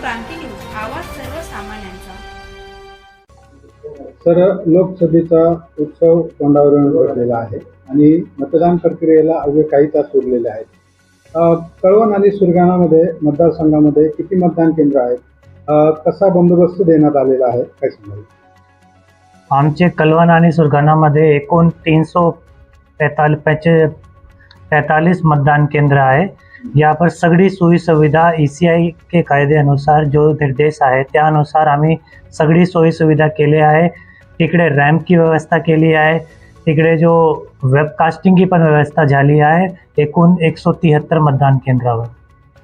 क्रांती news आवाज सर्वसामान्यांचा. तर लोकसभेचा उत्सव तोंडावर बसलेला आहे आणि मतदान प्रक्रियेला अवघे काही तास उरलेले आहेत. कळवण आणि सुरगाणामध्ये मतदारसंघामध्ये किती मतदान केंद्र आहेत? कसा बंदोबस्त देण्यात आलेला आहे? काय सांगाल? आमचे कलवण आणि सुरगाणामध्ये एकूण तीन सौ पैताल पैचे पैंतालीस मतदान केंद्र आहे. यहाँ पर सगळी सोयी सुविधा ई सी आय के कायद्यानुसार जो निर्देश आहे त्यानुसार आम्ही सगळी सोयी सुविधा केली आहे. तिकडे रॅम्पची व्यवस्था केली आहे. तिकडे जो वेबकास्टिंगची पण व्यवस्था झाली आहे एकूण एक सौ तिहत्तर मतदान केंद्रावर.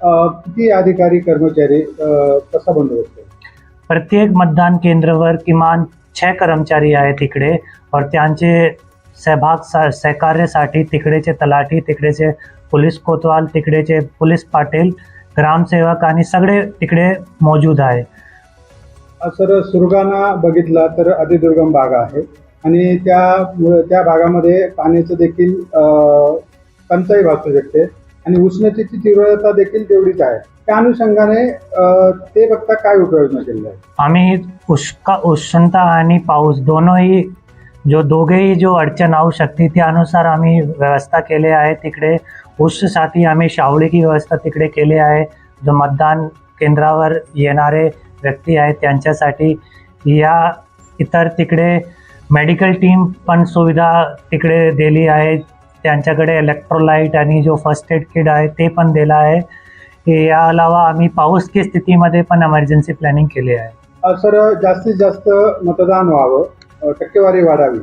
किती अधिकारी कर्मचारी कसा बंदोबस्त प्रत्येक मतदान केंद्रावर किमान छः कर्मचारी आहेत तिकडे और त्यांचे सहभाग सा सहकार्यासाठी तिकडेचे तलाठी तिकडेचे पोलीस कोतवाल तिकडेचे पोलीस पाटील ग्रामसेवक आणि सगळे तिकडे मौजूद आहे. सर सुरगाणा बघितला तर अतिदुर्गम भाग आहे आणि त्या त्या भागामध्ये पाण्याचं देखील टंचाई भासू शकते आणि उष्णतेची तीव्रता देखील तेवढीच आहे. त्या अनुषंगाने ते बघता काय उपाययोजना केलेल्या आहेत? आम्ही उष्का उष्णता आणि पाऊस दोनोही जो दोघेही जो अडचण येऊ शकते त्यानुसार आम्ही व्यवस्था केली आहे तिकडे. उससाठी आम्ही शावळीची व्यवस्था तिकडे केली आहे. जो मतदान केंद्रावर येणारे व्यक्ती आहेत त्यांच्यासाठी या इतर तिकडे मेडिकल टीम पण सुविधा तिकडे दिली आहे. त्यांच्याकडे इलेक्ट्रोलाईट आणि जो फर्स्ट एड किट आहे ते पण दिलं आहे. या अलावा आम्ही पाऊस की स्थितीमध्ये पण एमर्जन्सी प्लॅनिंग केली आहे. सर जास्तीत जास्त मतदान व्हावं टक्केवारी वाढावी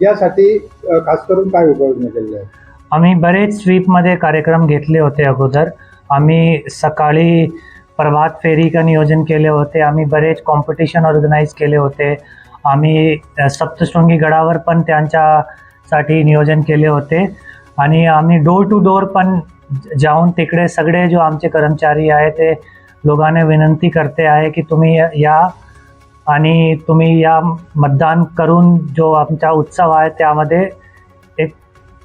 यासाठी खास करून काय उपाययोजना केलेल्या आहेत आम्ही बरेच स्वीपमध्ये कार्यक्रम घेतले होते अगोदर. आम्ही सकाळी प्रभात फेरी का नियोजन केले होते. आम्ही बरेच कॉम्पिटिशन ऑर्गनाईज केले होते. आम्ही सप्तशृंगी गडावर पण त्यांच्यासाठी नियोजन केले होते. आणि आम्ही डोर टू डोर पण जाऊन तिकडे सगळे जो आमचे कर्मचारी आहे ते लोकांना विनंती करते आहे की तुम्ही या आणि तुम्ही या मतदान करून जो आमचा उत्सव आहे त्यामध्ये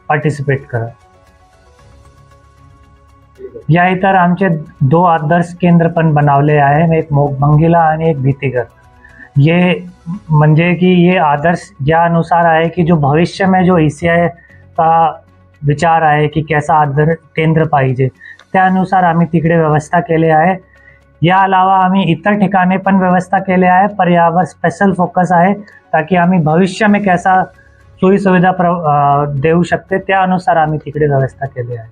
पार्टिसिपेट करा। या इतर आमचे दो आदर्श केंद्र पण बनवले आहे, एक मोगमंगीला आणि एक भीतीगर। ये म्हणजे की ये आदर्श ज्यानुसार आहे की जो भविष्य में जो ई का विचार आहे की कैसा आदर केंद्र पाहिजे, त्यानुसार आम्ही तिकडे व्यवस्था केली आहे। या अलावा आम्ही इतर ठिकाणी पण व्यवस्था केली आहे, पर यावर स्पेशल फोकस आहे, ताकी आम्ही भविष्य में कैसा सोयी सुविधा प्र देऊ शकते. त्यानुसार आम्ही तिकडे व्यवस्था केली आहे.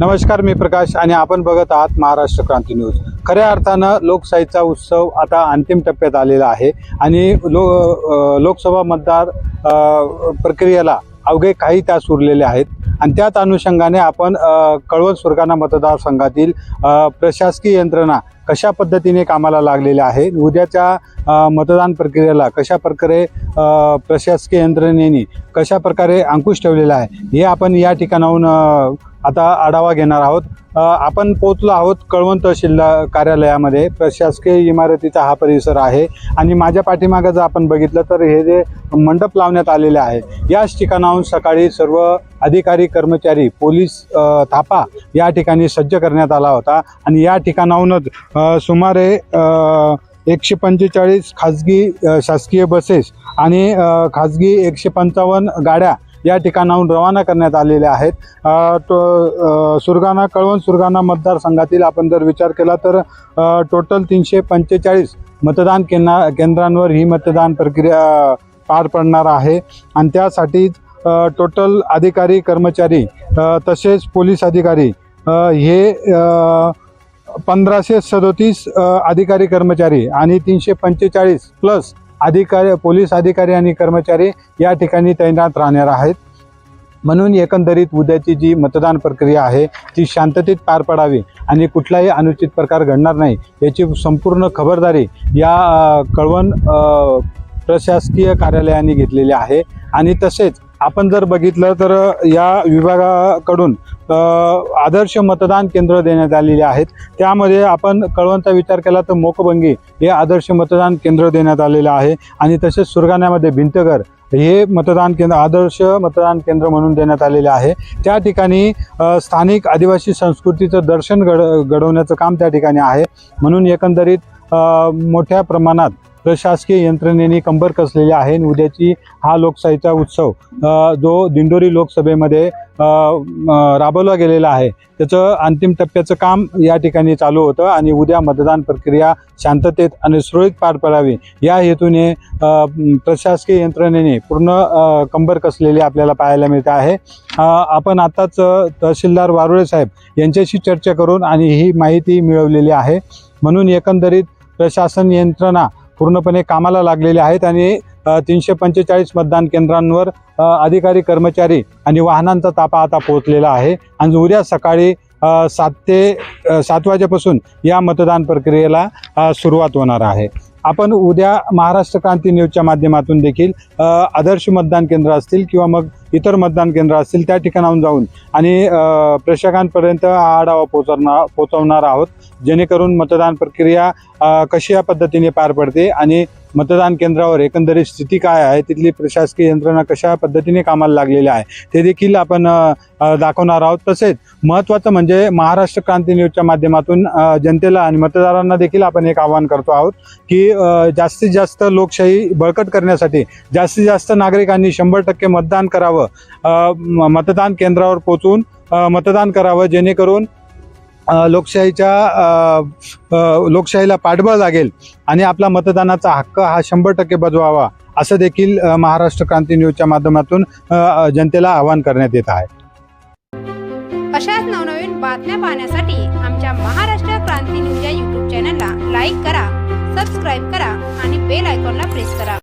नमस्कार मी प्रकाश आणि आपण बघत आहात महाराष्ट्र क्रांती न्यूज. खऱ्या अर्थानं लोकशाहीचा उत्सव आता अंतिम टप्प्यात आलेला आहे आणि लो लोकसभा मतदार प्रक्रियेला अवघे काही तास उरलेले आहेत आणि त्याच अनुषंगाने आपण कळवण सुरगाणा मतदारसंघातील प्रशासकीय यंत्रणा कशा पद्धतीने कामाला लागलेल्या आहे? उद्याच्या मतदान प्रक्रियेला कशा प्रकारे प्रशासकीय यंत्रणेने कशा प्रकारे अंकुश ठेवलेला आहे? हे आपण या ठिकाणाहून आता आढावा घेणार आहोत. आपण पोहोचलो आहोत कळवण तहसील कार्यालयामध्ये. प्रशासकीय इमारतीचा हा परिसर आहे. आणि माझ्या पाठीमागं जर आपण बघितलं तर हे जे मंडप लावण्यात आलेले आहे याच ठिकाणाहून सकाळी सर्व अधिकारी कर्मचारी पोलीस थापा या ठिकाणी सज्ज करण्यात आला होता. आणि या ठिकाणाहूनच सुमारे एकशे पंचेचाळीस खाजगी शासकीय बसेस आणि खाजगी एकशे पंचावन्न गाड्या या ठिकाणाहून रवाना करण्यात आलेले आहेत. तो सुरगाणा कळवण सुरगाणा मतदारसंघातील आपण जर विचार केला तर टोटल तीनशे पंचेचाळीस मतदान केंद्रा केंद्रांवर ही मतदान प्रक्रिया पार पडणार आहे. आणि त्यासाठीच टोटल अधिकारी कर्मचारी तसेच पोलीस अधिकारी हे पंधराशे सदोतीस अधिकारी कर्मचारी आणि तीनशे पंचेचाळीस प्लस अधिकारी पोलीस अधिकारी आणि कर्मचारी या ठिकाणी तैनात राहणार आहेत. म्हणून एकंदरीत उद्याची जी मतदान प्रक्रिया आहे ती शांततेत पार पडावी आणि कुठलाही अनुचित प्रकार घडणार नाही याची संपूर्ण खबरदारी या कळवण प्रशासकीय कार्यालयाने घेतलेली आहे. आणि तसेच आपण जर बघितलं तर या विभागाकडून आदर्श मतदान केंद्र देण्यात आलेली आहेत. त्यामध्ये आपण कळवणचा विचार केला तर मोकबंगी हे आदर्श मतदान केंद्र देण्यात आलेलं आहे. आणि तसेच सुरगाण्यामध्ये भिंतघर हे मतदान केंद्र आदर्श मतदान केंद्र म्हणून देण्यात आलेले आहे. त्या ठिकाणी स्थानिक आदिवासी संस्कृतीचं दर्शन घड घडवण्याचं काम त्या ठिकाणी आहे. म्हणून एकंदरीत मोठ्या प्रमाणात प्रशासकीय यंत्रणेने कंबर कसलेली आहे आणि उद्याची हा लोकशाहीचा उत्सव जो दिंडोरी लोकसभेमध्ये राबवला गेलेला आहे. त्याचं अंतिम टप्प्याचं काम या ठिकाणी चालू होतं आणि उद्या मतदान प्रक्रिया शांततेत आणि सुरळीत पार पडावी. या हेतूने प्रशासकीय यंत्रणेने पूर्ण कंबर कसलेली आपल्याला पाहायला मिळते आहे. आपण आताच तहसीलदार वारुळे साहेब यांच्याशी चर्चा करून आणि ही माहिती मिळवलेली आहे. म्हणून एकंदरीत प्रशासन यंत्रणा पूर्णपणे कामाला लागलेले आहेत आणि तीनशे पंचेचाळीस मतदान केंद्रांवर अधिकारी कर्मचारी आणि वाहनांचा ताफा आता पोहोचलेला आहे. आणि उद्या सकाळी सात ते सात वाजेपासून या मतदान प्रक्रियेला सुरुवात होणार आहे. आपण उद्या महाराष्ट्र क्रांती न्यूजच्या माध्यमातून देखील आदर्श मतदान केंद्र असतील किंवा मग इतर मतदान केंद्र असतील त्या ठिकाणाहून जाऊन आणि प्रेक्षकांपर्यंत हा आढावा पोहोचवणार पोहोचवणार आहोत. जेणेकरून मतदान प्रक्रिया कशी या पद्धतीने पार पडते आणि मतदान केंद्रावर एकंदरीत स्थिती काय आहे तिथली प्रशासकीय यंत्रणा कशा पद्धतीने कामाला लागलेली आहे ते देखील आपण दाखवणार आहोत. तसेच महत्त्वाचं म्हणजे महाराष्ट्र क्रांती न्यूजच्या माध्यमातून जनतेला आणि मतदारांना देखील आपण एक आवाहन करतो आहोत की जास्तीत जास्त लोकशाही बळकट करण्यासाठी जास्तीत जास्त नागरिकांनी शंभर टक्के मतदान करावं. करावं. मतदान केंद्रावर पोचून मतदान करावं जेणेकरून लोकशाहीच्या लोकशाहीला पाठबळ लागेल आणि आपला मतदानाचा हक्क हा शंभर टक्के बजवावा असं देखील महाराष्ट्र क्रांती न्यूजच्या माध्यमातून जनतेला आवाहन करण्यात येत आहे. अशाच नवनवीन बातम्या पाहण्यासाठी आमच्या महाराष्ट्र क्रांती न्यूज या युट्यूब चॅनलला लाईक करा सबस्क्राईब करा आणि बेल आयकॉनला प्रेस करा.